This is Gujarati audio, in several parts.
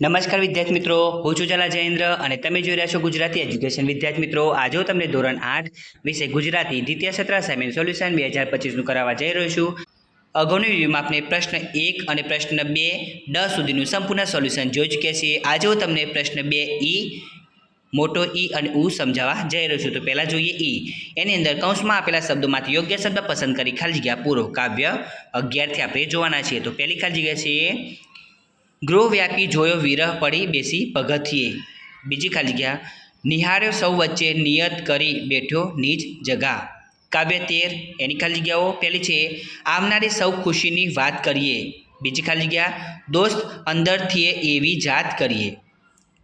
નમસ્કાર વિદ્યાર્થી મિત્રો, હું છું જલા જયેન્દ્ર અને તમે જોઈ રહ્યા છો ગુજરાતી એજ્યુકેશન. વિદ્યાર્થી મિત્રો, આજે તમને ધોરણ આઠ વિષય ગુજરાતી દ્વિતીય સત્ર અસાઇનમેન્ટ સોલ્યુશન બે હજાર પચીસનું કરાવવા જઈ રહ્યો છું. અગાઉની વિડીયોમાં આપણે પ્રશ્ન એક અને પ્રશ્ન બે ડ સુધીનું સંપૂર્ણ સોલ્યુશન જોઈ ચૂક્યા છીએ. આજે હું તમને પ્રશ્ન બે ઈ, મોટો ઈ અને ઉ સમજાવવા જઈ રહ્યો છું. તો પહેલાં જોઈએ ઈ. એની અંદર કૌંસમાં આપેલા શબ્દોમાંથી યોગ્ય શબ્દ પસંદ કરી ખાલી જગ્યા પૂરો કાવ્ય અગિયારથી આપણે જોવાના છીએ. તો પહેલી ખાલી જગ્યા છે ગૃહ વ્યાપી જોયો વિરહ પડી બેસી પગથિયે બીજી ખાલી ગયા, નિહાર્યો સૌ વચ્ચે નિયત કરી બેઠો નિજ જગા. કાવ્ય તેર, એની ખાલી જગ્યાઓ? પહેલી છે, આવનારી સૌ ખુશીની વાત કરીએ. બીજી ખાલી જગ્યા દોસ્ત, અંદરથી એવી જાત કરીએ.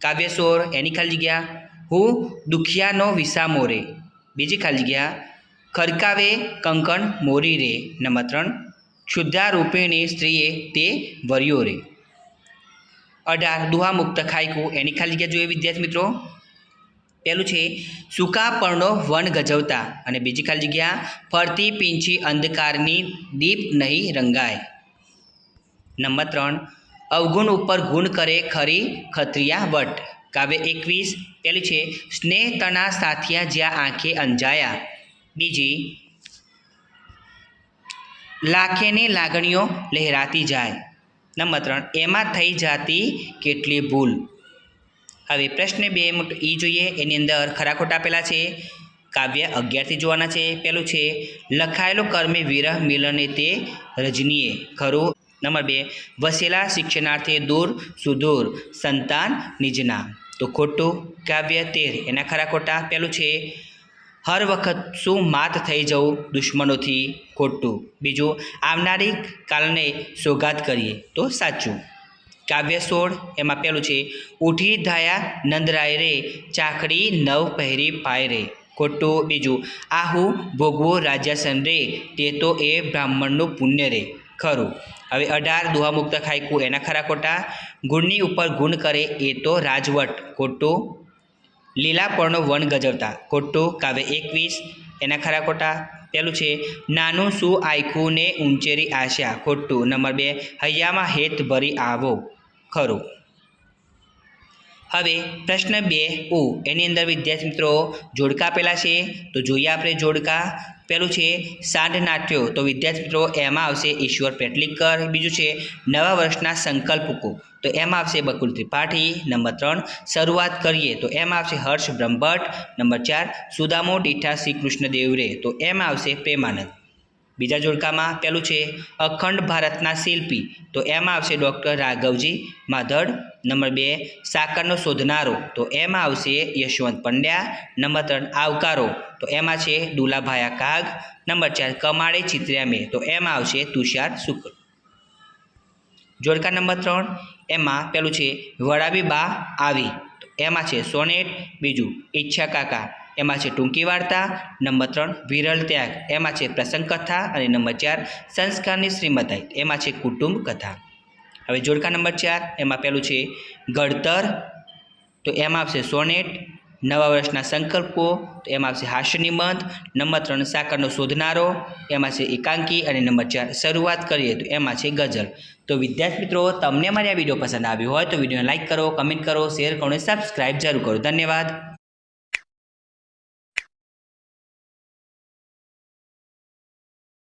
કાવ્ય સોર, એની ખાલી જગ્યા? હું દુખિયાનો વિસામો રે બીજી ખાલી જગ્યા ખરકાવે કંકણ મોરી રે. નંબર ત્રણ ક્ષુદ્ધા રૂપિણી સ્ત્રીએ તે વર્યો રે. અઢાર દુહા મુક્ત ખાઈકું એની ખાલી જગ્યા જોઈએ વિદ્યાર્થી મિત્રો? પહેલું છે, સૂકા પર્ણો વન ગજવતા. અને બીજી ખાલી જગ્યા, ફરતી પીંછી અંધકારની દીપ નહીં રંગાય. નંબર ત્રણ, અવગુણ ઉપર ગુણ કરે ખરી ખત્રિયા વટ. કાવ્ય એકવીસ, પેલી છે, સ્નેહ તણા સાથિયા જ્યાં આંખે અંજાયા. બીજી, લાખેની લાગણીઓ લહેરાતી જાય. નંબર ત્રણ, એમાં થઈ જાતી કેટલી ભૂલ? હવે પ્રશ્ન બે ઈ જોઈએ, એની અંદર ખરા ખોટા આપેલા છે, કાવ્ય અગિયારથી જોવાના છે. પહેલું છે, લખાયેલો કર્મે વિરહ મિલને તે રજનીએ. ખરું. નંબર બે, વસેલા શિક્ષણાર્થે દૂર સુદૂર સંતાન નિજના. તો ખોટું. કાવ્ય તેર, એના ખરા ખોટા. પહેલું છે હર વખત શું માત થઈ જવું દુશ્મનોથી ખોટું? બીજું, આવનારી કાલને સોગાત કરીએ. તો સાચું. કાવ્ય સોળ, એમાં પહેલું છે, ઉઠી ધાયા નંદરાય રે ચાકડી નવ પહેરી પાય રે. ખોટું. બીજું, આહુ ભોગવો રાજાસન રે, તે તો એ બ્રાહ્મણનું પુણ્ય રે. ખરું. હવે અઢાર દુહા ખાયકું એના ખરા ખોટા. ગુણની ઉપર ગુણ કરે એ તો રાજવટ. ખોટું. લીલા પર્ણો વન ગજવતા. ખોટું કાવ્ય એકવીસ. એના ખરા ખોટા? પેલું છે, નાનું શું આયખું ને ઊંચેરી આશા ખોટું. નંબર બે, હૈયામાં હેત ભરી આવો ખરું. હવે પ્રશ્ન બે, ઉ, એની અંદર વિદ્યાર્થી મિત્રો જોડકા પેલા છે? તો જોઈએ આપણે જોડકા. પેલું છે, સાંઢ નાટ્યો તો વિદ્યાર્થી મિત્રો એમાં આવશે ઈશ્વર પેટલીકર. બીજું છે, નવા વર્ષના સંકલ્પકો તો એમાં આવશે બકુલ ત્રિપાઠી નંબર ત્રણ, શરૂઆત કરીએ. તો એમાં આવશે હર્ષ બ્રહ્મભટ્ટ, નંબર ચાર, સુદામો, ડીઠા શ્રી કૃષ્ણ દેવરે તો એમાં આવશે પ્રેમાનંદ. બીજા જોડકામાં પેલું છે, અખંડ ભારતના શિલ્પી. તો એમાં આવશે ડૉક્ટર રાઘવજી માધડ, નંબર બે, સાકરનો શોધનારો. તો એમાં આવશે યશવંત પંડ્યા, નંબર ત્રણ, આવકારો. તો એમાં છે, દુલાભાયા કાગ, નંબર ચાર, કમાળે ચિત્ર્યા મેં તો એમાં આવશે તુષાર શુક્લ. જોડકા નંબર ત્રણ. એમાં પેલું છે વડાવી બા આવી. એમાં છે, સોનેટ, બીજું ઈચ્છા કાકા. એમાં છે, ટૂંકી વાર્તા. નંબર ત્રણ, વિરલ ત્યાગ. એમાં છે, પ્રસંગ કથા. અને નંબર ચાર, સંસ્કારની શ્રીમતાઈ. એમાં છે, કુટુંબ કથા. હવે જોડકા નંબર ચાર, એમાં પેલું છે ગળતર તો એમાં આવશે સોનેટ નવા વર્ષના સંકલ્પો, તો એમાં આવશે હાસ્ય નિબંધ, નંબર ત્રણ સાકરનો શોધનારો, એમાં છે એકાંકી અને નંબર ચાર શરૂઆત કરીએ તો એમાં છે ગઝલ. તો વિદ્યાર્થી મિત્રો, તમને મારી આ વીડિયો પસંદ આવ્યો હોય તો વિડીયોને લાઇક કરો, કમેન્ટ કરો, શેર કરો અને સબસ્ક્રાઈબ જરૂર કરો. ધન્યવાદ.